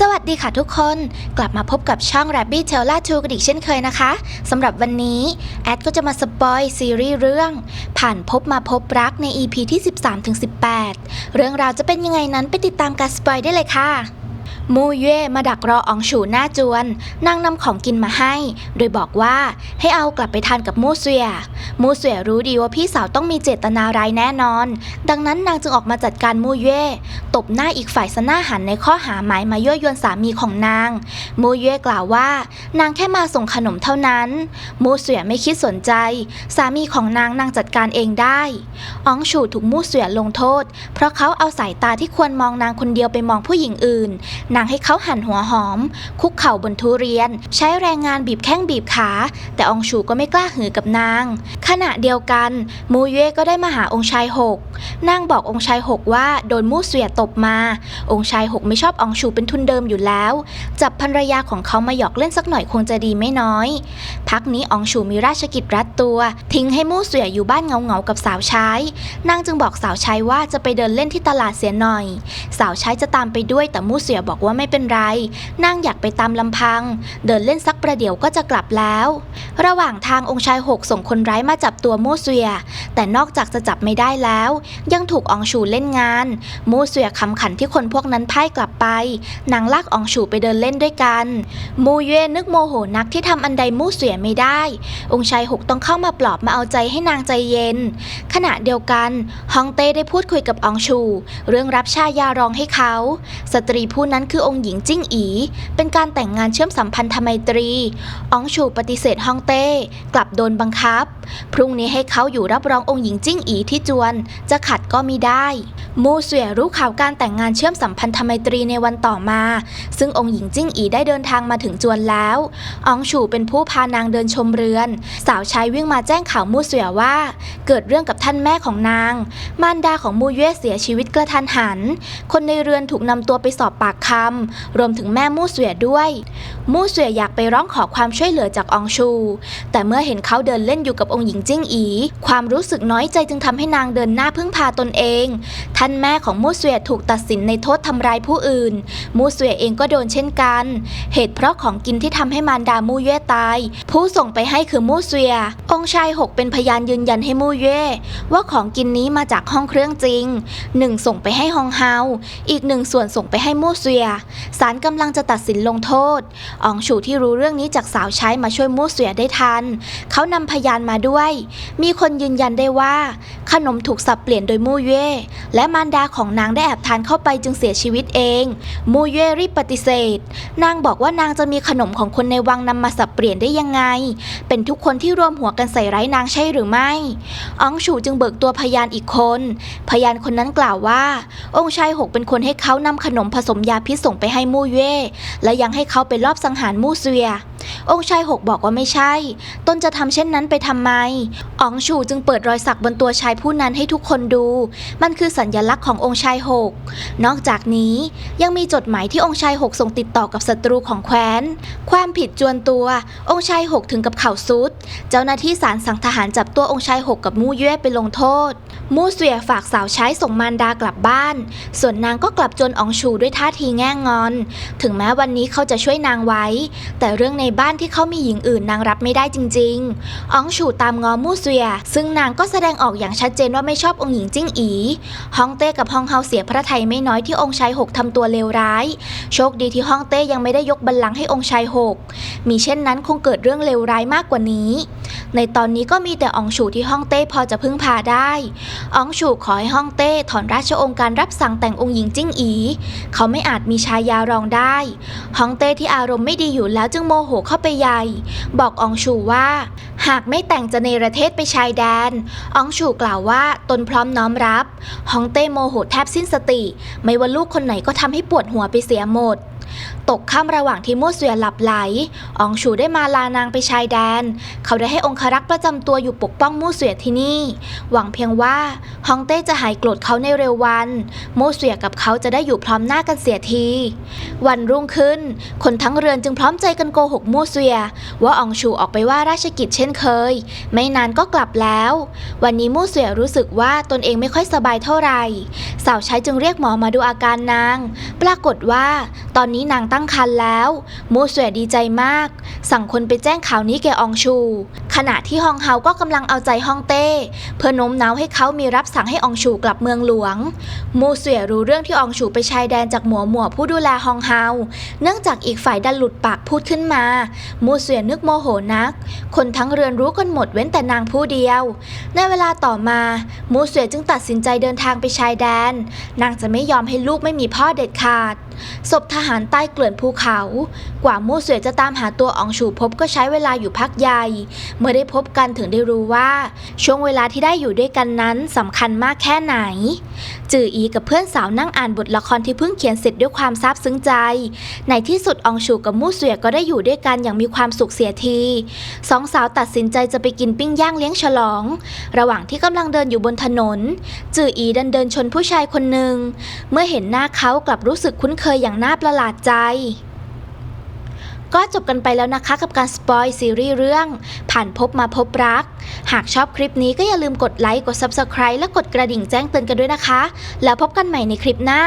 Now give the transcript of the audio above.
สวัสดีค่ะทุกคน กลับมาพบกับช่อง Rabbit t e l l a 2กันอีกเช่นเคยนะคะสำหรับวันนี้ แอดก็จะมาสปอยซีรีส์เรื่อง ผ่านพบมาพบรักใน EP ที่ 13-18 เรื่องราวจะเป็นยังไงนั้นไปติดตามการสปอยได้เลยค่ะ มูเย่มาดักรออองฉูหน้าจวน นางนำของกินมาให้ โดยบอกว่าให้เอากลับไปทานกับมูเซียมูเซียรู้ดีว่าพี่สาวต้องมีเจตนาร้ายแน่นอน ดังนั้นนางจึงออกมาจัดการมูเย่ตบหน้าอีกฝ่ายสน้าหันในข้อหาหมายมายั่วยวนสามีของนาง มูเย่กล่าวว่า นางแค่มาส่งขนมเท่านั้น มูเสียไม่คิดสนใจ สามีของนางนางจัดการเองได้อองฉูถูกมูเสียลงโทษ เพราะเขาเอาสายตาที่ควรมองนางคนเดียวไปมองผู้หญิงอื่นนางให้เขาหั่นหัวหอม คุกเข่าบนทุเรียน ใช้แรงงานบีบแข้งบีบขา แต่องฉูก็ไม่กล้าหือกับนาง ขณะเดียวกัน มูเย่ก็ได้มาหาองค์ชายหกนางบอกองค์ชายหกว่าโดนมูเสียตบมา องค์ชายหกไม่ชอบองชูเป็นทุนเดิมอยู่แล้ว จับภรรยาของเขามาหยอกเล่นสักหน่อยคงจะดีไม่น้อย พักนี้องชูมีราชกิจรัดตัว ทิ้งให้มูเสียอยู่บ้านเงาๆกับสาวใช้นางจึงบอกสาวใช้ว่าจะไปเดินเล่นที่ตลาดเสียหน่อย สาวใช้จะตามไปด้วยแต่มูเสียบอกว่าไม่เป็นไร นางอยากไปตามลำพัง เดินเล่นสักประเดี๋ยวก็จะกลับแล้ว ระหว่างทางองค์ชายหกส่งคนร้ายมาจับตัวมูเสีย แต่นอกจากจะจับไม่ได้แล้ว ยังถูกอองชูเล่นงาน มูเสียคำขันที่คนพวกนั้นพ่ายกลับไป นางลากอองชูไปเดินเล่นด้วยกัน มูเย่นึกโมโหนักที่ทำอันใดมูเสียไม่ได้ องค์ชายหกต้องเข้ามาปลอบมาเอาใจให้นางใจเย็น ขณะเดียวกันฮองเต้ได้พูดคุยกับอองชู เรื่องรับชายารองให้เขา สตรีผู้นั้นคือองค์หญิงจิ้งอี เป็นการแต่งงานเชื่อมสัมพันธไมตรีอองชูปฏิเสธฮองเต้ กลับโดนบังคับ พรุ่งนี้ให้เขาอยู่รับรององค์หญิงจิ้งอีที่จวน จะขัดก็มิได้ มูเสวียรู้ข่าวการแต่งงานเชื่อมสัมพันธไมตรีในวันต่อมา ซึ่งองค์หญิงจิ้งอีได้เดินทางมาถึงจวนแล้วอองชูเป็นผู้พานางเดินชมเรือน สาวใช้วิ่งมาแจ้งข่าวมูเสวียว่า เกิดเรื่องกับท่านแม่ของนาง มารดาของมูเย่เสียชีวิตกระทันหัน คนในเรือนถูกนำตัวไปสอบปากคำรวมถึงแม่มู่เสวียด้วย มู่เสวียอยากไปร้องขอความช่วยเหลือจากอองชู แต่เมื่อเห็นเขาเดินเล่นอยู่กับองค์หญิงจิ้งอี ความรู้สึกน้อยใจจึงทำให้นางเดินหน้าพึ่งพาตนเอง ท่านแม่ของมู่เสวียถูกตัดสินในโทษทำร้ายผู้อื่น มู่เสวียเองก็โดนเช่นกัน เหตุเพราะของกินที่ทำให้มารดามู่เย่ตาย ผู้ส่งไปให้คือมู่เสวีย องค์ชายหกเป็นพยานยืนยันให้มู่เย่ว่าของกินนี้มาจากห้องเครื่องจริงหนึ่งส่งไปให้ฮองเฮา อีกหนึ่งส่วนส่งไปให้มู่เสวียศาลกำลังจะตัดสินลงโทษอองชูที่รู้เรื่องนี้จากสาวใช้มาช่วยมูเสวียได้ทัน เขานำพยานมาด้วย มีคนยืนยันได้ว่า ขนมถูกสับเปลี่ยนโดยมูเย่และมารดาของนางได้แอบทานเข้าไปจึงเสียชีวิตเอง มูเย่รีบปฏิเสธ นางบอกว่านางจะมีขนมของคนในวังนำมาสับเปลี่ยนได้ยังไง เป็นทุกคนที่รวมหัวกันใส่ร้ายนางใช่หรือไม่อองชูจึงเบิกตัวพยานอีกคน พยานคนนั้นกล่าวว่า องค์ชายหกเป็นคนให้เขานำขนมผสมยาพิษส่งไปให้มูเย่และยังให้เขาไปลอบสังหารมูเซีย องค์ชายหกบอกว่าไม่ใช่ตนจะทำเช่นนั้นไปทำไม อ๋องชูจึงเปิดรอยสักบนตัวชายผู้นั้นให้ทุกคนดู มันคือสัญญลักษณ์ขององค์ชายหก นอกจากนี้ยังมีจดหมายที่องค์ชายหกส่งติดต่อกับศัตรูของแคว้น ความผิดจวนตัว องค์ชายหกถึงกับเข่าซุด เจ้าหน้าที่ศาลสั่งทหารจับตัวองค์ชายหกกับมู่เย่ไปลงโทษ มู่เสวียฝากสาวใช้ส่งมารดากลับบ้าน ส่วนนางก็กลับจนอองชูด้วยท่าทีแง่งอน ถึงแม้วันนี้เขาจะช่วยนางไว้ แต่เรื่องในบ้านที่เขามีหญิงอื่นนางรับไม่ได้จริง ๆอองชูตามงอมู่เสวีย ซึ่งนางก็แสดงออกอย่างชัดเจนว่าไม่ชอบองค์หญิงจิ้งอีฮ่องเต้กับฮ่องเฮาเสียพระไทยไม่น้อยที่องค์ชายหกทำตัวเลวร้าย โชคดีที่ฮ่องเต้ยังไม่ได้ยกบัลลังก์ให้องค์ชายหกมีเช่นนั้นคงเกิดเรื่องเลวร้ายมากกว่านี้ ในตอนนี้ก็มีแต่อองชูที่ฮ่องเต้พอจะพึ่งพาได้อองชูขอให้ฮ่องเต้ถอนราชองค์การรับสั่งแต่งองค์หญิงจิ้งอี เขาไม่อาจมีชายารองได้ฮ่องเต้ที่อารมณ์ไม่ดีอยู่แล้วจึงโมโหเข้าไปใหญ่ บอกอองชูว่า หากไม่แต่งจะเนรเทศไปชายแดน อองชูกล่าวว่าตนพร้อมน้อมรับ ฮองเต้โมโหแทบสิ้นสติ ไม่ว่าลูกคนไหนก็ทำให้ปวดหัวไปเสียหมด ตกค่ำระหว่างที่มู่เสวียหลับไหล อองชูได้มาลานางไปชายแดน เขาได้ให้องครักษ์ประจำตัวอยู่ปกป้องมู่เสวียที่นี่ หวังเพียงว่าฮองเต้จะหายโกรธเขาในเร็ววันมู่เสวียกับเขาจะได้อยู่พร้อมหน้ากันเสียที วันรุ่งขึ้น คนทั้งเรือนจึงพร้อมใจกันโกหกมู่เสวีย ว่าอองชูออกไปว่าราชกิจเช่นเคย ไม่นานก็กลับแล้ว วันนี้มู่เสวียรู้สึกว่าตนเองไม่ค่อยสบายเท่าไหร่ สาวใช้จึงเรียกหมอมาดูอาการนาง ปรากฏว่า ตอนนี้นางตั้งครรภ์แล้ว มูเสวยดีใจมาก สั่งคนไปแจ้งข่าวนี้แก่อองชู ขณะที่ฮองเฮาก็กำลังเอาใจฮองเต้ เพื่อโน้มน้าวให้เขามีรับสั่งให้อองชูกลับเมืองหลวง มูเสวยรู้เรื่องที่อองชูไปชายแดนจากหมัวหมัวผู้ดูแลฮองเฮา เนื่องจากอีกฝ่ายดันหลุดปากพูดขึ้นมา มูเสวยนึกโมโหนัก คนทั้งเรือนรู้กันหมดเว้นแต่นางผู้เดียว ในเวลาต่อมา มูเสวยจึงตัดสินใจเดินทางไปชายแดน นางจะไม่ยอมให้ลูกไม่มีพ่อเด็ดขาดศพทหารใต้เกลื่อนภูเขา กว่ามู่เสวยจะตามหาตัวอองชูพบก็ใช้เวลาอยู่พักใหญ่ เมื่อได้พบกันถึงได้รู้ว่า ช่วงเวลาที่ได้อยู่ด้วยกันนั้นสำคัญมากแค่ไหน จืออีกับเพื่อนสาวนั่งอ่านบทละครที่เพิ่งเขียนเสร็จด้วยความซาบซึ้งใจ ในที่สุดอองชูกับมู่เสวยก็ได้อยู่ด้วยกันอย่างมีความสุขเสียที สองสาวตัดสินใจจะไปกินปิ้งย่างเลี้ยงฉลอง ระหว่างที่กำลังเดินอยู่บนถนน จืออีดินเดินชนผู้ชายคนหนึ่ง เมื่อเห็นหน้าเขากลับรู้สึกคุ้นเคเคยอย่างน่าประหลาดใจ ก็จบกันไปแล้วนะคะกับการสปอยซีรีส์เรื่อง ผ่านพบมาพบรัก หากชอบคลิปนี้ก็อย่าลืมกดไลค์ กด Subscribe และกดกระดิ่งแจ้งเตือนกันด้วยนะคะ แล้วพบกันใหม่ในคลิปหน้า